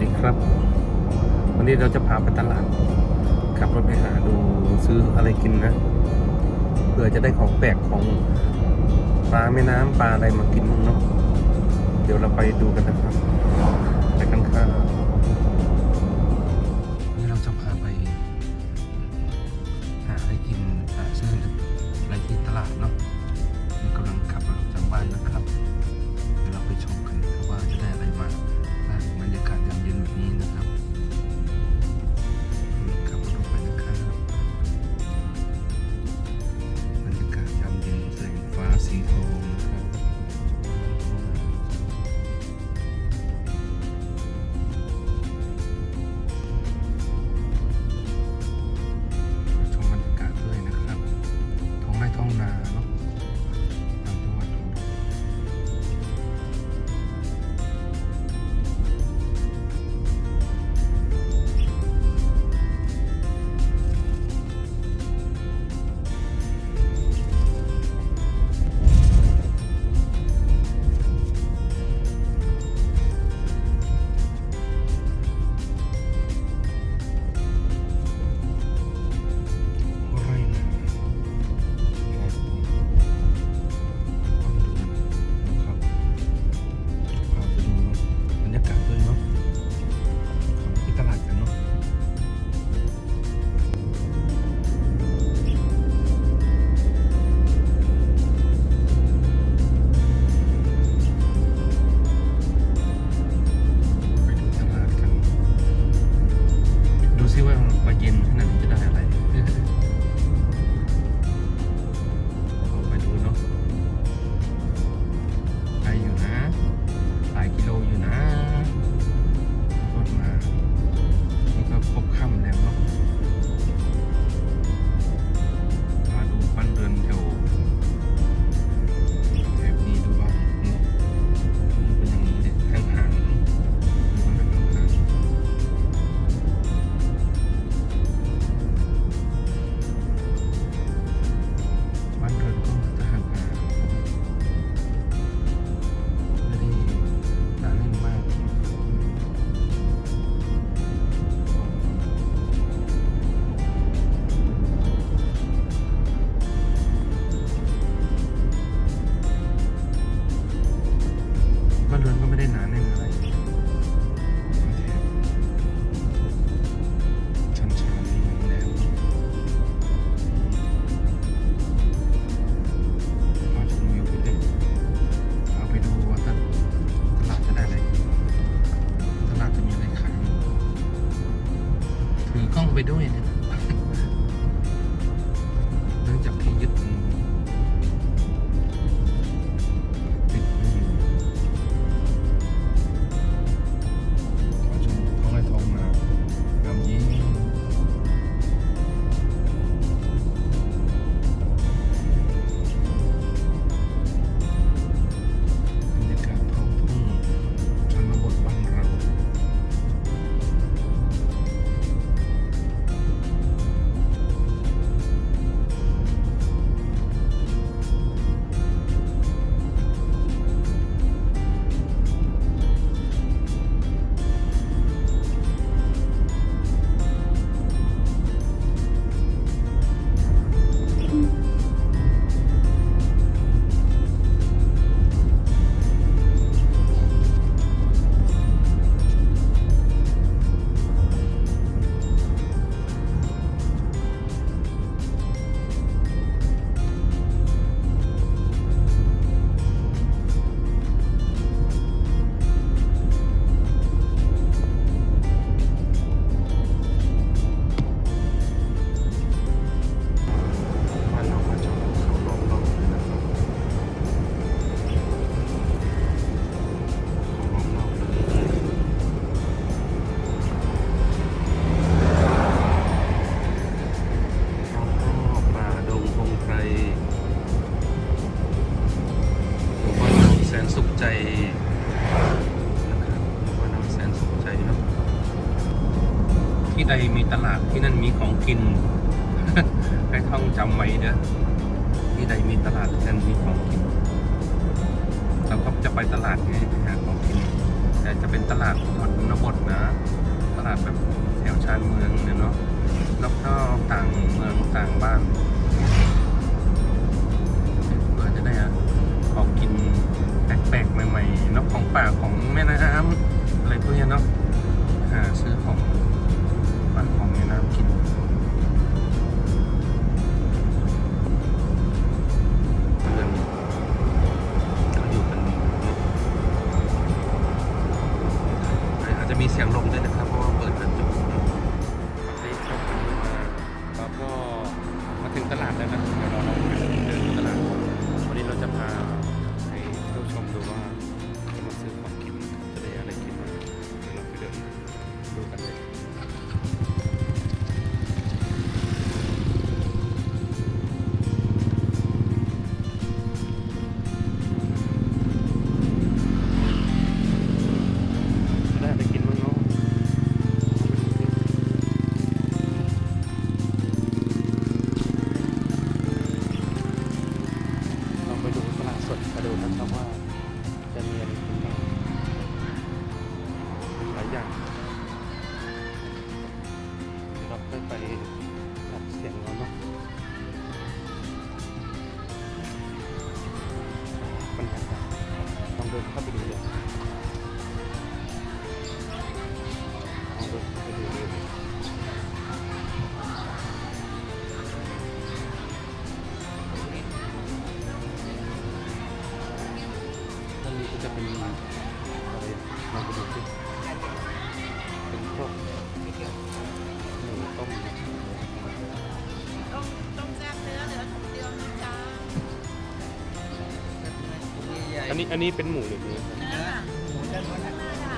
ดีครับ วันนี้เราจะพาไปตลาด ขับรถไปหาดูซื้ออะไรกินนะ เพื่อจะได้ของแปลกของปลาแม่น้ำปลาอะไรมากินมั้งเนาะเดี๋ยวเราไปดูกันนะครับ ตลาดที่นั่นมีของกินให้ท่องจำไว้เด้อที่ใดมีตลาดที่นั่นมีของกินเราก็จะไปตลาดที่หาของกิน แต่จะเป็นตลาดชนบทนะ ตลาดแบบแถวชานเมืองเนี่ยเนาะนอกต่างเมืองต่างบ้าน มีเสียงลมด้วยนะครับเพราะว่า นนี้อันนี้เป็นหมูหรือเนื้อครับเนื้อค่ะหมูจะล้วนห้าค่ะ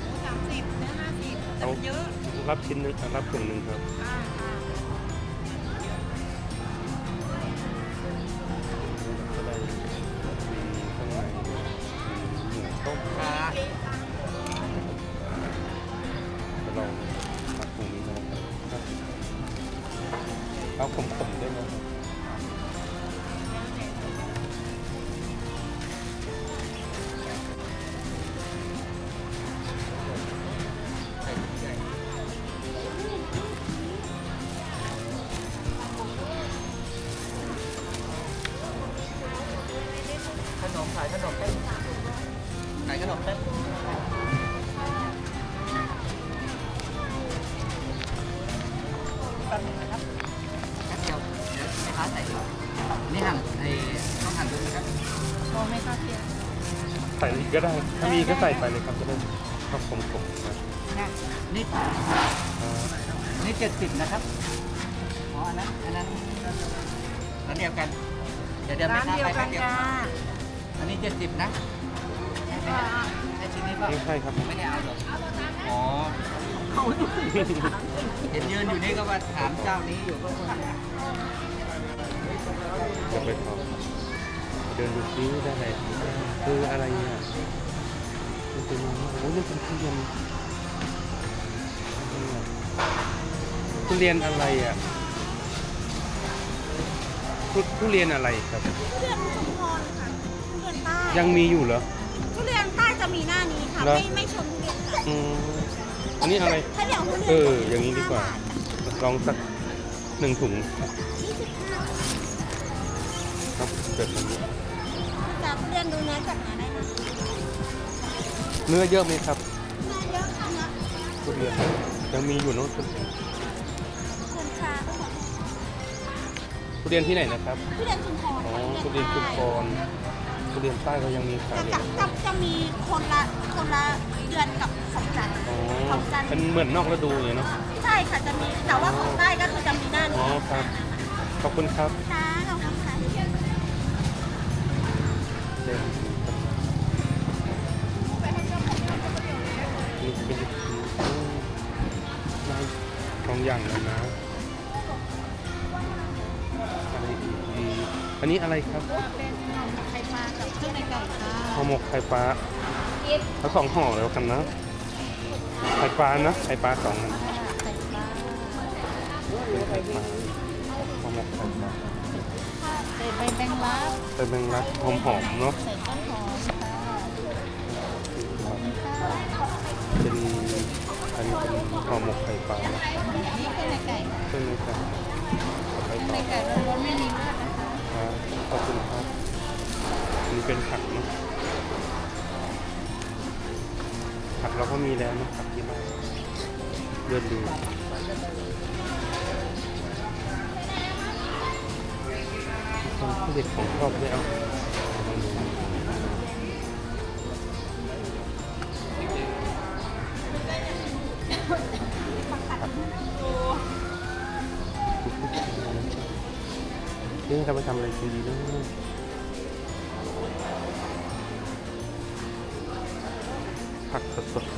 หมูสามสิบเนื้อห้าสิบแต่มันเยอะรับชิ้นหนึงอะรับถุงหนึ่งครับ อ่าค่ะก็ได้มีข้างในมีหมูต้มจะลองมาปรุงนี้นะครับเอาขมๆ ขายขนมเต้นขายขนมเต้นแป๊บนึงนะครับแป๊บเดียวเดี๋ยวแม่ค้าใส่นี่หั่นไอ้ต้องหั่นดูนะครับโชว์ไหมคะเพียใส่อีกก็ได้ ถ้ามีก็ใส่ไปเลยครับจะได้ชอบขมๆนะนี่นี่เจ็ดสิบนะครับอ๋ออันนั้นอันนั้นอันเดียวกัน เดี๋ยวเดี๋ยวร้าแม่นค้าเดียวไปกัแป๊นบเดียว อันนี้เจ็ดสิบนะอ่าไอ้ชิ้นนี้ก็นี่ใช่ครับ ไม่ได้เอาหรอกอ๋อเห็นยืนอยู่นี่ก็มาถามเจ้านี้อยู่ก็ว่าจะไปขอเดินดูซิได้อะไรคืออะไรอะมันเป็นยังไงโอ้ยนี่เป็นทุเรียนทุเรียนอะไรอะทุทุเรียนอะไรครับทุเรียนชุมพรค่ะทุเรี ยนใต้ยังมีอยู่เหรอ ทุเรียนใต้จะมีหน้านี้ค่ะเหรอไม่ไม่ชนทุเรียนค่ะอืมอันนี้อะไร ถ้าอย่างทุเรียนเอออย่างนี้ดีกว่า ลองสักหนึ่งถุงยี่สิบห้าครับเกิดมันนี้จะทุเรียนดูเนื้อจากไหนได้นะเนื้อเยอะไหมครับเนื้อเยอะค่ะเนื้อทุเรียนยังมีอยู่เนอะทุเนชาทุเรียนที่ไหนนะครับ ทุเรียนชุมพรอ๋อค่ะทุเรียนชุมพร ทุเรียนใต้ก็ยังมีขายจะอยู่จะจะจะมีคนละคนละเดือนกับของจันทร์อ๋อของจันทร์เป็นเหมือนนอกฤดูอย่างเนาะ ใช่ค่ะจะมีแต่ว่าของใต้ก็คือจะมีหน้าอ๋อนี้ครับ ขอบคุณครับจ้าขอบคุณค่ะเดินนี่เป็นได้สองอย่างแล้วนะอะไรอีกดีอันนี้อะไรครับ เป็น กับเครื่องในไก่ค่ะห่อหมกไข่ปลาเอาสองห่อแล้วกันนะ ไข่ปลานะ ไข่ปลาสองอันไข่ปลาเป็นไข่ปลาห่อหมกไข่ปลาใส่ใบแมงลักเป็นแมงลักหอมๆเนาะใส่ต้นหอมค่ะเป็นอันนี้เป็นห่อหมกไข่ปลานี่คือในไก่ค่ะเครื่องนี้ครับไข่ปในลาไก่ล้วนๆไม่มีเลือดนะคะ เป็นผักนะผักเราก็มีแล้วนะผักที่บ้านเดินดูคนที่เด็กของชอบด้วยเอานี่เราไปทำอะไรดีเนะ ผักสดๆ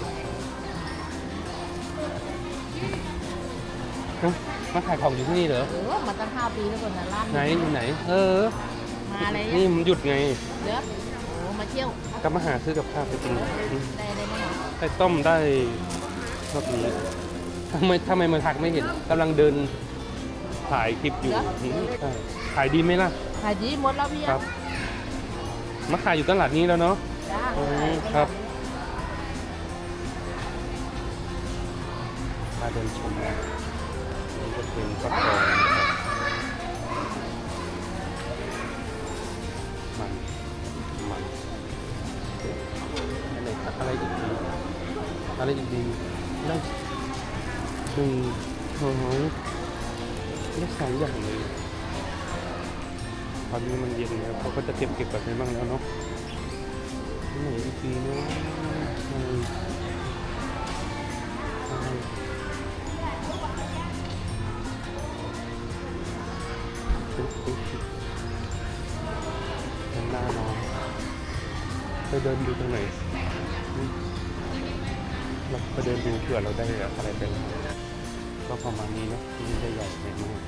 เอ้ามาขายของอยู่ที่นี่เหรอเออมาตั้งห้าปีแล้วคนนั้นร้านไหนอยู่ไหน เออ มาเลยนี่มันหยุดไงเดี๋ยวโอ้มาเที่ยวก็มาหาซื้อกับข้าวไปกินอืมได้ได้ไหมคะได้ต้มได้รอบนี้ทำไมทำไมมาทักไม่เห็นกำลังเดินถ่ายคลิปอยู่อืมใช่ขายดีไหมล่ะ ขายดีหมดแล้วพี่ครับ มาขายอยู่ตลาดนี้แล้วเนาะ จ้าอืมครับมาเดินชมนะนี่ก็เป็นฟักทองนะครับมันมันอะไรครับอะไรอีกดีอะไรอีกดีได้หนึ่งสองได้สองอย่างเลยตอนนี้มันเย็นแล้วเขาก็จะเก็บเก็บแบบนี้บ้างแล้วเนาะไหนอีกดีเนาะ ปุ๊บปุ๊บปุ๊บข้างหน้าน้องไปเดินดูตรงไหนเราไปเดินดูเผื่อเราได้อะไรไปแล้วก็ประมาณนี้นะไม่ได้ใหญ่มาก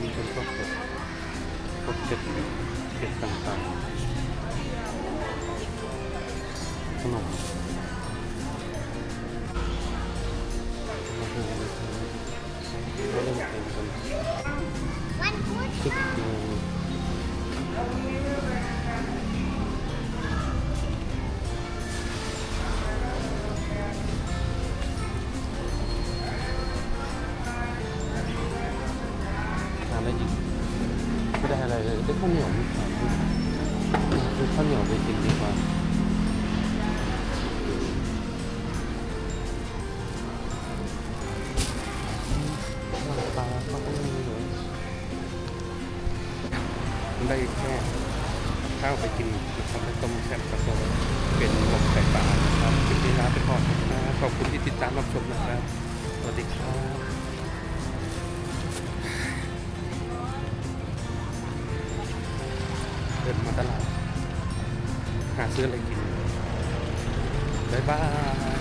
มีเป็นพวกเก็ดพวกเก็ดเก็ดต่างๆขนม เลยได้ข้าวเหนียวนิดหน่อยซื้อข้าวเหนียวไปกินดีกว่าปลาเขาก็ไม่มีเลยได้แค่ข้าวไปกิน ซื้ออะไรกินบ๊ายบาย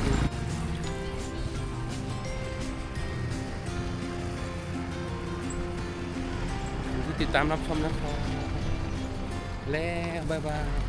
บคุณที่ติดตามรับชมนะครับ แล้ว บ๊ายบาย